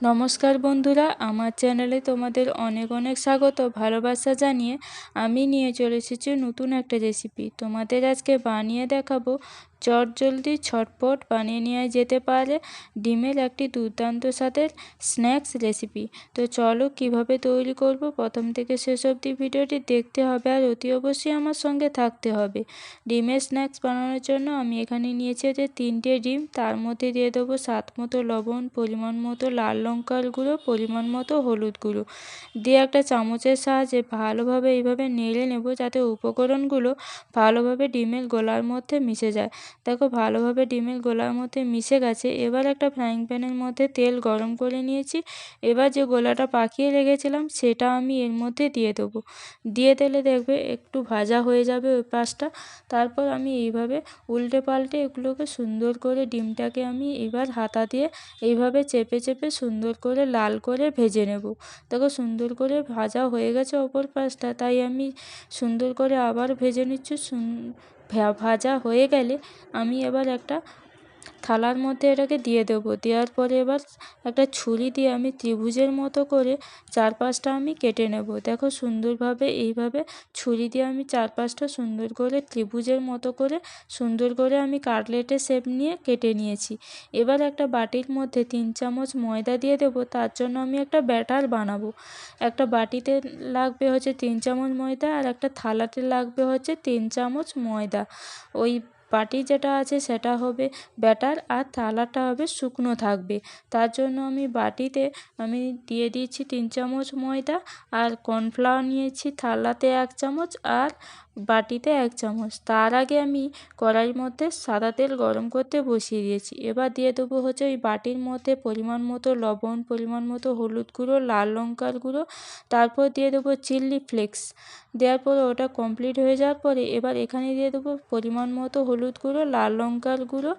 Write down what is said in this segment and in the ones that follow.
নমস্কার বন্ধুরা, আমার চ্যানেলে তোমাদের অনেক অনেক স্বাগত। ভালোবাসা জানিয়ে আমি নিয়ে চলে এসেছি নতুন একটা রেসিপি তোমাদের আজকে বানিয়ে দেখাবো চটজলদি ছটপট বানিয়ে নিয়ে যেতে পারে ডিমের একটি দুর্দান্ত স্বাদের স্ন্যাক্স রেসিপি তো চলো কীভাবে তৈরি করব? প্রথম থেকে শেষ অবধি ভিডিওটি দেখতে হবে আর অতি অবশ্যই আমার সঙ্গে থাকতে হবে। ডিমের স্ন্যাক্স বানানোর জন্য আমি এখানে নিয়েছি যে তিনটে ডিম, তার মধ্যে দিয়ে দেবো স্বাদ মতো লবণ, পরিমাণ মতো লাল লঙ্কার গুঁড়ো, পরিমাণ মতো হলুদ গুঁড়ো। দিয়ে একটা চামচের সাহায্যে ভালোভাবে এইভাবে নেড়ে নেব যাতে উপকরণগুলো ভালোভাবে ডিমের গোলার মধ্যে মিশে যায়। দেখো, ভালোভাবে ডিমের গোলার মধ্যে মিশে গেছে। এবার একটা ফ্রাইং প্যানের মধ্যে তেল গরম করে নিয়েছি। এবার যে গোলাটা পাকিয়ে রেখেছিলাম, সেটা আমি এর মধ্যে দিয়ে দেবো। দিয়ে দিলে দেখবে একটু ভাজা হয়ে যাবে ওই পাশটা। তারপর আমি এইভাবে উল্টে পাল্টে এগুলোকে সুন্দর করে ডিমটাকে আমি এবার হাতা দিয়ে এইভাবে চেপে চেপে সুন্দর করে লাল করে ভেজে নেব। দেখো সুন্দর করে ভাজা হয়ে গেছে অপর পাশটা, তাই আমি সুন্দর করে আবার ভেজে নিচ্ছি। সুন ভাজা হয়ে গেলে আমি এবার একটা থালার মধ্যে এটাকে দিয়ে দেবো। দেওয়ার পরে এবার একটা ছুরি দিয়ে আমি ত্রিভুজের মতো করে চারপাশটা আমি কেটে নেব। দেখো সুন্দরভাবে এইভাবে ছুরি দিয়ে আমি চারপাশটা সুন্দর করে ত্রিভুজের মতো করে সুন্দর করে আমি কাটলেটের শেপ নিয়ে কেটে নিয়েছি। এবার একটা বাটির মধ্যে তিন চামচ ময়দা দিয়ে দেবো, তার জন্য আমি একটা ব্যাটার বানাবো। একটা বাটিতে লাগবে হচ্ছে তিন চামচ ময়দা আর একটা থালাতে লাগবে হচ্ছে তিন চামচ ময়দা। ওই বাটি যেটা আছে সেটা হবে ব্যাটার আর থালাটা হবে শুকনো থাকবে। তার জন্য আমি বাটিতে আমি দিয়ে দিয়েছি তিন চামচ ময়দা আর কর্নফ্লাওয়ার নিয়েছি থালাতে এক চামচ আর বাটিতে এক চামচ। তার আগে আমি কড়াইয়ের মধ্যে সাদা তেল গরম করতে বসিয়ে দিয়েছি। এবার দিয়ে দেবো হচ্ছে ওই বাটির মধ্যে পরিমাণ মতো লবণ, পরিমাণ মতো হলুদ গুঁড়ো, লাল লঙ্কার গুঁড়ো, তারপর দিয়ে দেবো চিলি ফ্লেক্স। দেওয়ার পরে ওটা কমপ্লিট হয়ে যাওয়ার পরে এবার এখানে দিয়ে দেবো পরিমাণ মতো হলুদ গুঁড়ো, লাল লঙ্কার গুঁড়ো,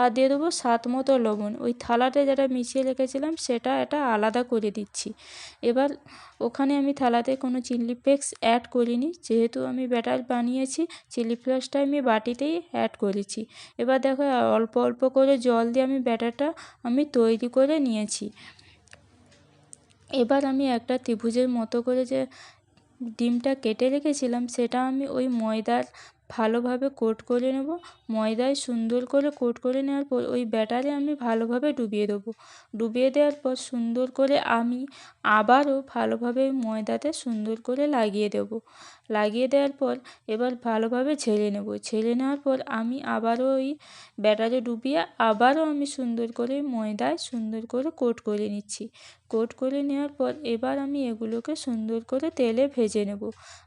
আর দিয়ে দেবো স্বাদ মতো লবণ। ওই থালাতে যেটা মিশিয়ে রেখেছিলাম, সেটা এটা আলাদা করে দিচ্ছি। এবার ওখানে আমি থালাতে কোনো চিলি ফ্লেক্স অ্যাড করিনি। যেহেতু আমি ব্যাটার বানিয়েছি, চিলি ফ্লেক্সটা আমি বাটিতেই অ্যাড করেছি। এবার দেখো, অল্প অল্প করে জল দিয়ে আমি ব্যাটারটা আমি তৈরি করে নিয়েছি। এবার আমি একটা ত্রিভুজের মতো করে যে ডিমটা কেটে রেখেছিলাম, সেটা আমি ওই ময়দার ভালোভাবে কোট করে নেব। ময়দায় সুন্দর করে কোট করে নেওয়ার পর ওই ব্যাটারে আমি ভালোভাবে ডুবিয়ে দেবো। ডুবিয়ে দেওয়ার পর সুন্দর করে আমি আবারও ভালোভাবে ময়দাতে সুন্দর করে লাগিয়ে দেব। লাগিয়ে দেওয়ার পর এবার ভালোভাবে ছেড়ে নেব। ছেড়ে নেওয়ার পর আমি আবারও ওই ব্যাটারে ডুবিয়ে আবারও আমি সুন্দর করে ময়দায় সুন্দর করে কোট করে নিচ্ছি। কোট করে নেওয়ার পর এবার আমি এগুলোকে সুন্দর করে তেলে ভেজে নেব।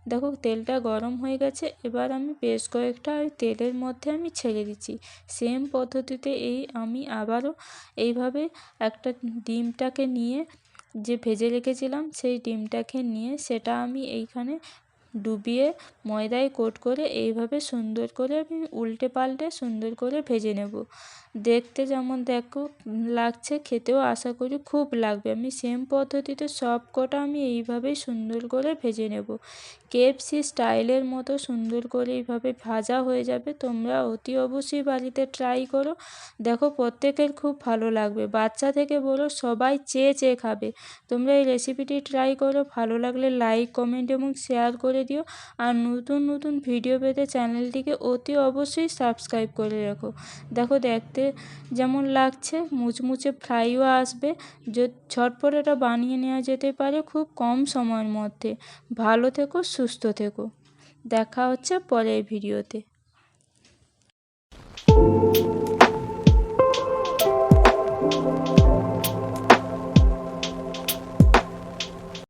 দেখো তেলটা গরম হয়ে গেছে, এবার আমি বেশ কয়েকটা ওই তেলের মধ্যে আমি ছেড়ে দিচ্ছি। সেম পদ্ধতিতে এই আমি আবারও এইভাবে একটা ডিমটাকে নিয়ে যে ভেজে রেখেছিলাম সেই ডিমটাকে নিয়ে সেটা আমি এইখানে ডুবিয়ে ময়দায় কোট করে এইভাবে সুন্দর করে আমি উল্টে পাল্টে সুন্দর করে ভেজে নেব। দেখতে যেমন দেখো, লাগছে, খেতেও আশা করি খুব লাগবে। আমি সেম পদ্ধতিতে সব কটা আমি এইভাবেই সুন্দর করে ভেজে নেব। কেএফসি স্টাইলের মতো সুন্দর করে এইভাবে ভাজা হয়ে যাবে। তোমরা অতি অবশ্যই বাড়িতে ট্রাই করো। দেখো, প্রত্যেকের খুব ভালো লাগবে। বাচ্চা থেকে বলো সবাই চেয়ে চেয়ে খাবে। তোমরা এই রেসিপিটি ট্রাই করো। ভালো লাগলে লাইক কমেন্ট এবং শেয়ার করে দিও আর নতুন নতুন ভিডিও পেতে চ্যানেলটিকে অতি অবশ্যই সাবস্ক্রাইব করে রাখো। দেখো দেখতে যেমন লাগছে, মুচমুচে ফ্রাইও আসবে। যে, ঝটপট এটা বানিয়ে নেওয়া যেতে পারে খুব কম সময়ের মধ্যে। ভালো থেকো, সুস্থ থেকো। দেখা হচ্ছে পরের ভিডিওতে